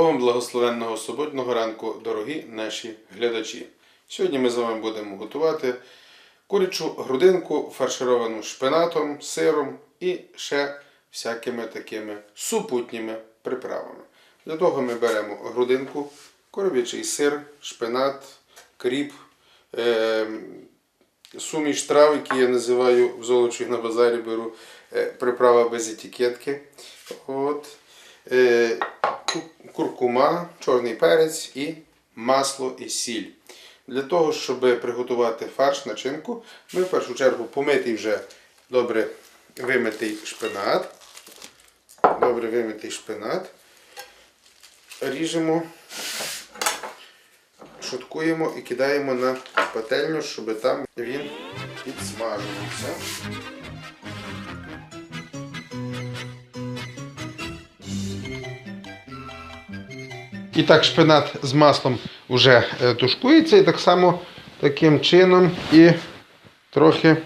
Богом благословенного суботнього ранку, дорогі наші глядачі. Сьогодні ми з вами будемо готувати курячу грудинку, фаршировану шпинатом, сиром і ще всякими такими супутніми приправами. Для того ми беремо грудинку, коров'ячий сир, шпинат, кріп, е, суміш трав, які я називаю в золочі на базарі беру е, приправа без етикетки. Куркума, чорний перець і масло і сіль. Для того, щоб приготувати фарш, начинку, ми в першу чергу помитий вже добре вимитий шпинат. Добре вимитий шпинат. Ріжемо, шуткуємо і кидаємо на пательню, щоб там він підсмажувався. І так шпинат з маслом вже е, тушкується. І так само таким чином і трохи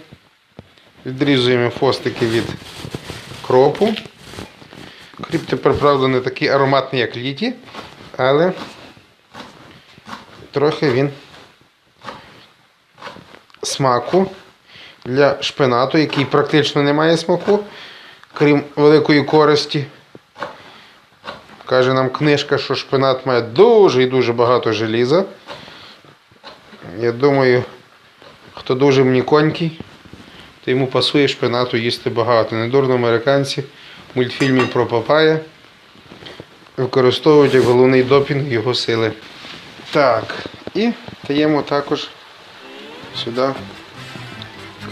відрізуємо фостики від кропу. Кріп тепер, правда, не такий ароматний, як літі, але трохи він смаку для шпинату, який практично не має смаку, крім великої користі. Каже нам книжка, що шпинат має дуже і дуже багато желіза. Я думаю, хто дуже мніконький, то йому пасує шпинату їсти багато. Недурно американці в мультфільмі про Папая використовують як головний допінг його сили. Так, і даємо також сюди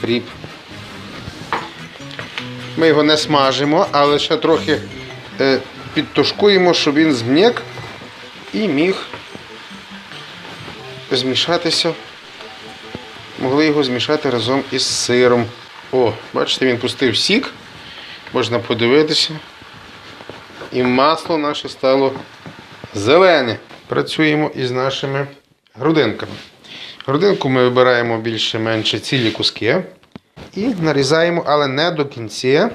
кріп. Ми його не смажимо, але ще трохи е, підтушкуємо, щоб він зм'як і міг змішатися. Могли його змішати разом із сиром. О, бачите, він пустив сік. Можна подивитися. І масло наше стало зелене. Працюємо із нашими грудинками. Грудинку ми вибираємо більше-менше цілі куски. І нарізаємо, але не до кінця.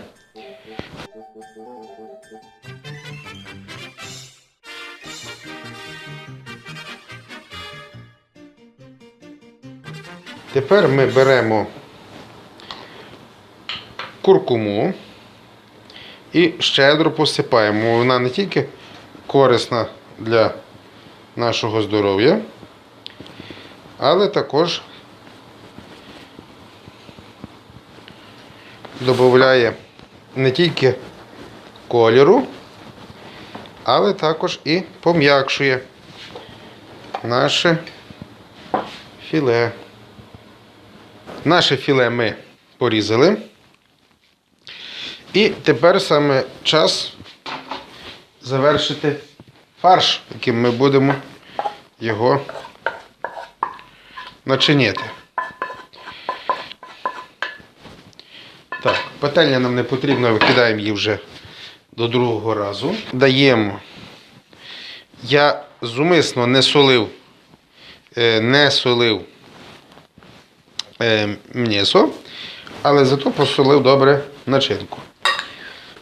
Тепер ми беремо куркуму і щедро посипаємо. Вона не тільки корисна для нашого здоров'я, але також додає не тільки кольору, але також і пом'якшує наше філе. Наше філе ми порізали. І тепер саме час завершити фарш, яким ми будемо його начиняти. Так, пательня нам не потрібна, викидаємо її вже до другого разу. Даємо. Я зумисно не солив, е, не солив м'ясо, але зато посолив добре начинку.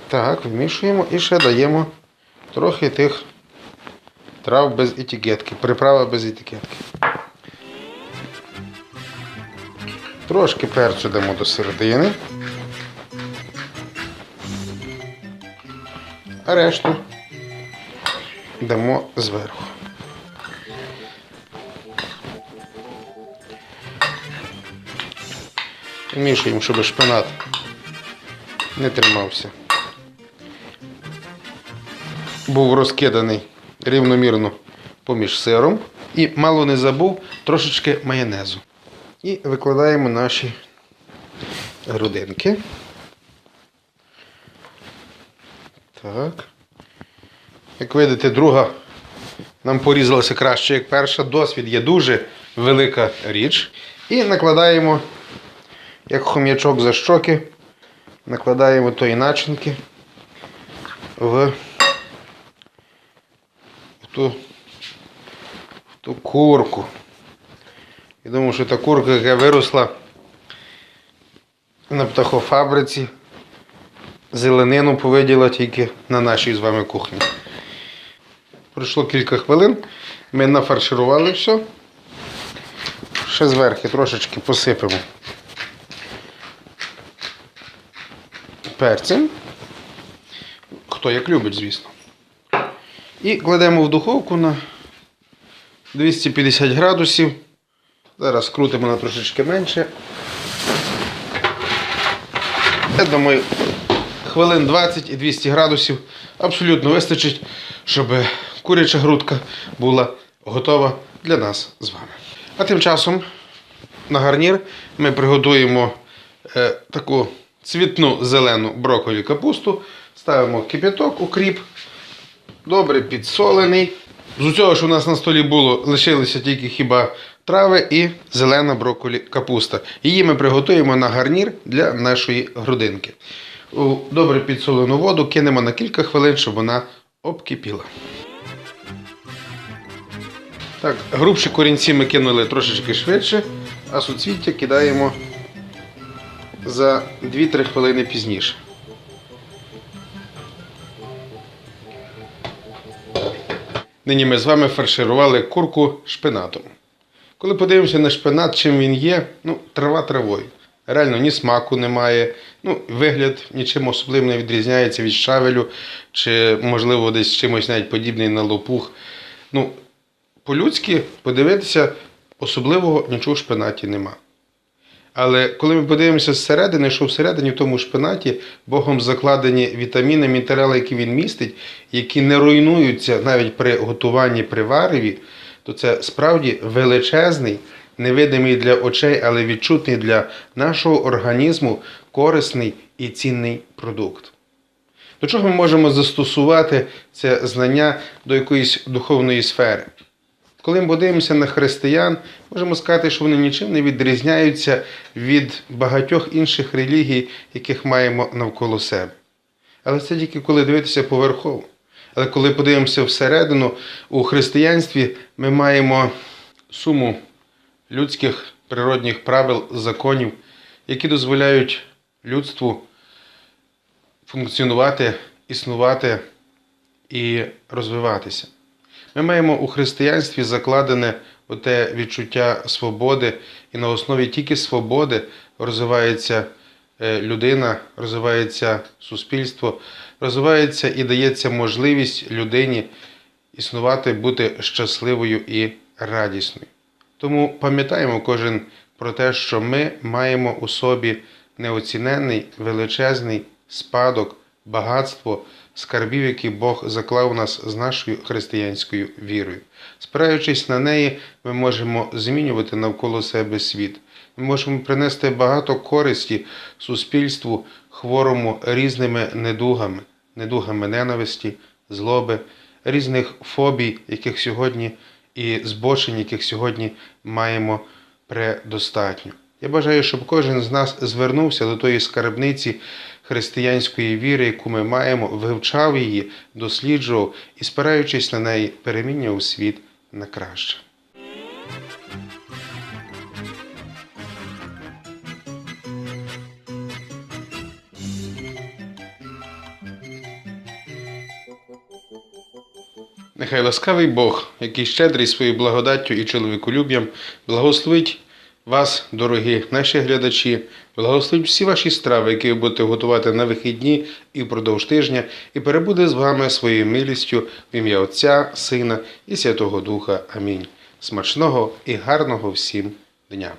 Так, вмішуємо і ще даємо трохи тих трав без етикетки, приправа без етикетки. Трошки перцю дамо до середини. А решту дамо зверху. Вмішуємо, щоб шпинат не тримався. Був розкиданий рівномірно поміж сиром. І мало не забув трошечки майонезу. І викладаємо наші грудинки. Так. Як видите, друга нам порізалася краще, як перша. Досвід є дуже велика річ. І накладаємо як хом'ячок за щоки, накладаємо тої начинки в, ту, в ту курку. Я думаю, що та курка, яка виросла на птахофабриці, зеленину повиділа тільки на нашій з вами кухні. Пройшло кілька хвилин. Ми нафарширували все. Ще зверху трошечки посипемо перцем. Хто як любить, звісно. І кладемо в духовку на 250 градусів. Зараз крутимо на трошечки менше. Я думаю, хвилин 20 і 200 градусів абсолютно вистачить, щоб куряча грудка була готова для нас з вами. А тим часом на гарнір ми приготуємо е, таку цвітну зелену брокколі капусту, ставимо кипяток, укріп, добре підсолений. З усього, що у нас на столі було, лишилися тільки хіба трави і зелена брокколі капуста. Її ми приготуємо на гарнір для нашої грудинки. У добре підсолену воду кинемо на кілька хвилин, щоб вона обкипіла. Так, грубші корінці ми кинули трошечки швидше, а суцвіття кидаємо за 2-3 хвилини пізніше. Нині ми з вами фарширували курку шпинатом. Коли подивимося на шпинат, чим він є, ну, трава травою. Реально ні смаку немає, ну, вигляд нічим особливим не відрізняється від шавелю, чи, можливо, десь чимось навіть подібний на лопух. Ну, по-людськи подивитися, особливого нічого в шпинаті нема. Але коли ми подивимося зсередини, що всередині в тому шпинаті Богом закладені вітаміни, мінерали, які він містить, які не руйнуються навіть при готуванні при вареві, то це справді величезний, невидимий для очей, але відчутний для нашого організму корисний і цінний продукт. До чого ми можемо застосувати це знання до якоїсь духовної сфери? Коли ми подивимося на християн, можемо сказати, що вони нічим не відрізняються від багатьох інших релігій, яких маємо навколо себе. Але це тільки коли дивитися поверхово. Але коли подивимося всередину, у християнстві ми маємо суму людських природних правил, законів, які дозволяють людству функціонувати, існувати і розвиватися. Ми маємо у християнстві закладене оте відчуття свободи, і на основі тільки свободи розвивається е, людина, розвивається суспільство, розвивається і дається можливість людині існувати, бути щасливою і радісною. Тому пам'ятаємо кожен про те, що ми маємо у собі неоціненний величезний спадок, багатство скарбів, які Бог заклав нас з нашою християнською вірою. Спираючись на неї, ми можемо змінювати навколо себе світ. Ми можемо принести багато користі суспільству, хворому різними недугами, недугами ненависті, злоби, різних фобій, яких сьогодні і збочень, яких сьогодні маємо предостатньо. Я бажаю, щоб кожен з нас звернувся до тої скарбниці християнської віри, яку ми маємо, вивчав її, досліджував і, спираючись на неї, перемінював світ на краще. Нехай ласкавий Бог, який щедрий своєю благодаттю і чоловіколюб'ям, благословить вас, дорогі наші глядачі, благословить всі ваші страви, які ви будете готувати на вихідні і впродовж тижня, і перебуде з вами своєю милістю в ім'я Отця, Сина і Святого Духа. Амінь. Смачного і гарного всім дня!